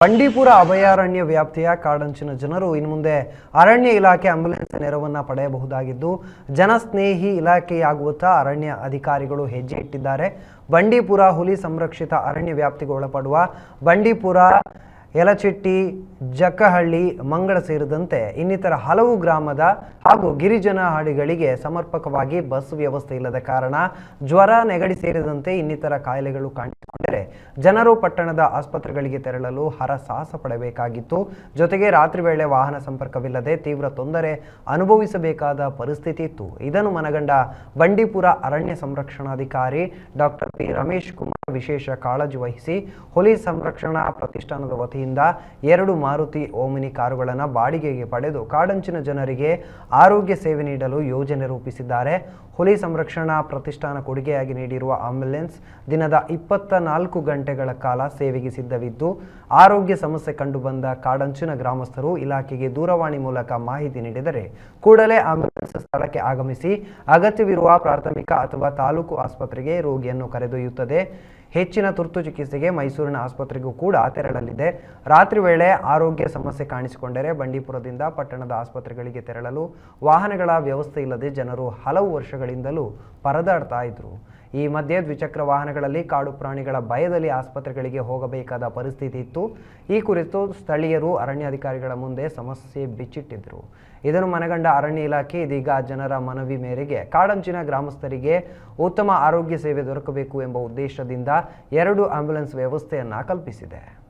ಬಂಡೀಪುರ ಅಭಯಾರಣ್ಯ ವ್ಯಾಪ್ತಿಯ ಕಾಡಂಚಿನ ಜನರು ಇನ್ನು ಮುಂದೆ ಅರಣ್ಯ ಇಲಾಖೆ ಆಂಬ್ಯುಲೆನ್ಸ್ ನೆರವನ್ನು ಪಡೆಯಬಹುದಾಗಿದ್ದು, ಜನಸ್ನೇಹಿ ಇಲಾಖೆಯಾಗುವತ್ತ ಅರಣ್ಯ ಅಧಿಕಾರಿಗಳು ಹೆಜ್ಜೆ ಇಟ್ಟಿದ್ದಾರೆ. ಬಂಡೀಪುರ ಹುಲಿ ಸಂರಕ್ಷಿತ ಅರಣ್ಯ ವ್ಯಾಪ್ತಿಗೆ ಒಳಪಡುವ ಬಂಡೀಪುರ ಯಲಚಿಟ್ಟಿ ಜಕ್ಕಹಳ್ಳಿ, ಮಂಗಳ ಸೇರಿದಂತೆ ಇನ್ನಿತರ ಹಲವು ಗ್ರಾಮದ ಹಾಗೂ ಗಿರಿಜನ ಹಾಡಿಗಳಿಗೆ ಸಮರ್ಪಕವಾಗಿ ಬಸ್ ವ್ಯವಸ್ಥೆ ಇಲ್ಲದ ಕಾರಣ ಜ್ವರ, ನೆಗಡಿ ಸೇರಿದಂತೆ ಇನ್ನಿತರ ಕಾಯಿಲೆಗಳು ಕಾಣಿಸಿಕೊಂಡರೆ ಜನರು ಪಟ್ಟಣದ ಆಸ್ಪತ್ರೆಗಳಿಗೆ ತೆರಳಲು ಹರಸಾಹಸ ಪಡಬೇಕಾಗಿತ್ತು. ಜೊತೆಗೆ ರಾತ್ರಿ ವೇಳೆ ವಾಹನ ಸಂಪರ್ಕವಿಲ್ಲದೆ ತೀವ್ರ ತೊಂದರೆ ಅನುಭವಿಸಬೇಕಾದ ಪರಿಸ್ಥಿತಿ ಇತ್ತು. ಇದನ್ನು ಮನಗಂಡ ಬಂಡೀಪುರ ಅರಣ್ಯ ಸಂರಕ್ಷಣಾಧಿಕಾರಿ ಡಾಕ್ಟರ್ ಪಿ ರಮೇಶ್ ಕುಮಾರ್ ವಿಶೇಷ ಕಾಳಜಿ ವಹಿಸಿ, ಹುಲಿ ಸಂರಕ್ಷಣಾ ಪ್ರತಿಷ್ಠಾನದ ವತಿಯಿಂದ ಎರಡು ಮಾರುತಿ ಓಮಿನಿ ಕಾರುಗಳನ್ನು ಬಾಡಿಗೆಗೆ ಪಡೆದು ಕಾಡಂಚಿನ ಜನರಿಗೆ ಆರೋಗ್ಯ ಸೇವೆ ನೀಡಲು ಯೋಜನೆ ರೂಪಿಸಿದ್ದಾರೆ. ಹುಲಿ ಸಂರಕ್ಷಣಾ ಪ್ರತಿಷ್ಠಾನ ಕೊಡುಗೆಯಾಗಿ ನೀಡಿರುವ ಆಂಬ್ಯುಲೆನ್ಸ್ ದಿನದ ಇಪ್ಪತ್ತ ನಾಲ್ಕು ಗಂಟೆಗಳ ಕಾಲ ಸೇವೆಗೆ ಸಿದ್ಧವಿದ್ದು, ಆರೋಗ್ಯ ಸಮಸ್ಯೆ ಕಂಡುಬಂದ ಕಾಡಂಚಿನ ಗ್ರಾಮಸ್ಥರು ಇಲಾಖೆಗೆ ದೂರವಾಣಿ ಮೂಲಕ ಮಾಹಿತಿ ನೀಡಿದರೆ ಕೂಡಲೇ ಆಂಬ್ಯುಲೆನ್ಸ್ ಸ್ಥಳಕ್ಕೆ ಆಗಮಿಸಿ ಅಗತ್ಯವಿರುವ ಪ್ರಾಥಮಿಕ ಅಥವಾ ತಾಲೂಕು ಆಸ್ಪತ್ರೆಗೆ ರೋಗಿಯನ್ನು ಕರೆದೊಯ್ಯುತ್ತದೆ. ಹೆಚ್ಚಿನ ತುರ್ತು ಚಿಕಿತ್ಸೆಗೆ ಮೈಸೂರಿನ ಆಸ್ಪತ್ರೆಗೂ ಕೂಡ ತೆರಳಲಿದೆ. ರಾತ್ರಿ ವೇಳೆ ಆರೋಗ್ಯ ಸಮಸ್ಯೆ ಕಾಣಿಸಿಕೊಂಡರೆ ಬಂಡೀಪುರದಿಂದ ಪಟ್ಟಣದ ಆಸ್ಪತ್ರೆಗಳಿಗೆ ತೆರಳಲು ವಾಹನಗಳ ವ್ಯವಸ್ಥೆ ಇಲ್ಲದೆ ಜನರು ಹಲವು ವರ್ಷಗಳಿಂದಲೂ ಪರದಾಡ್ತಾ ಇದ್ರು. ಈ ಮಧ್ಯೆ ದ್ವಿಚಕ್ರ ವಾಹನಗಳಲ್ಲಿ ಕಾಡು ಪ್ರಾಣಿಗಳ ಭಯದಲ್ಲಿ ಆಸ್ಪತ್ರೆಗಳಿಗೆ ಹೋಗಬೇಕಾದ ಪರಿಸ್ಥಿತಿ ಇತ್ತು. ಈ ಕುರಿತು ಸ್ಥಳೀಯರು ಅರಣ್ಯಾಧಿಕಾರಿಗಳ ಮುಂದೆ ಸಮಸ್ಯೆ ಬಿಚ್ಚಿಟ್ಟಿದ್ದರು ಇದನ್ನು ಮನಗಂಡ ಅರಣ್ಯ ಇಲಾಖೆ ಇದೀಗ ಜನರ ಮನವಿ ಮೇರೆಗೆ ಕಾಡಂಚಿನ ಗ್ರಾಮಸ್ಥರಿಗೆ ಉತ್ತಮ ಆರೋಗ್ಯ ಸೇವೆ ದೊರಕಬೇಕು ಎಂಬ ಉದ್ದೇಶದಿಂದ ಎರಡು ಆಂಬ್ಯುಲೆನ್ಸ್ ವ್ಯವಸ್ಥೆಯನ್ನು ಕಲ್ಪಿಸಿದೆ.